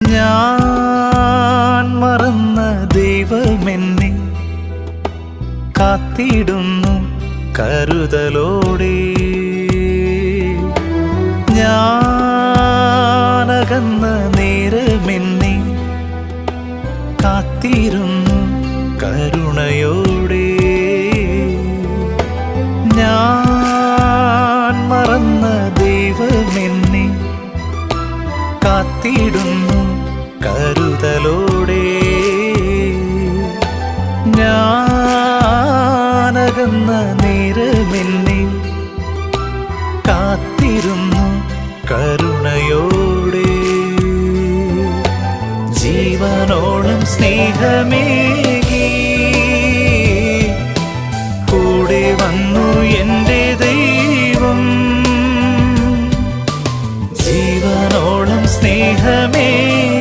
ഞാൻ മറന്ന ദൈവമെന്നെ കാത്തിടുന്നു കരുതലോടെ. ഞാനകന്ന നേരമെന്നെ കാത്തിരുന്നു കരുണയോടെ. ഞാൻ മറന്ന ദൈവമെന്നെ കാത്തിടുന്നു ഞാനകന്ന നേരമെന്നെ കാത്തിരുന്നു കരുണയോടെ. ജീവനോളം സ്നേഹമേകി. കൂടെ വന്നു എന്റെ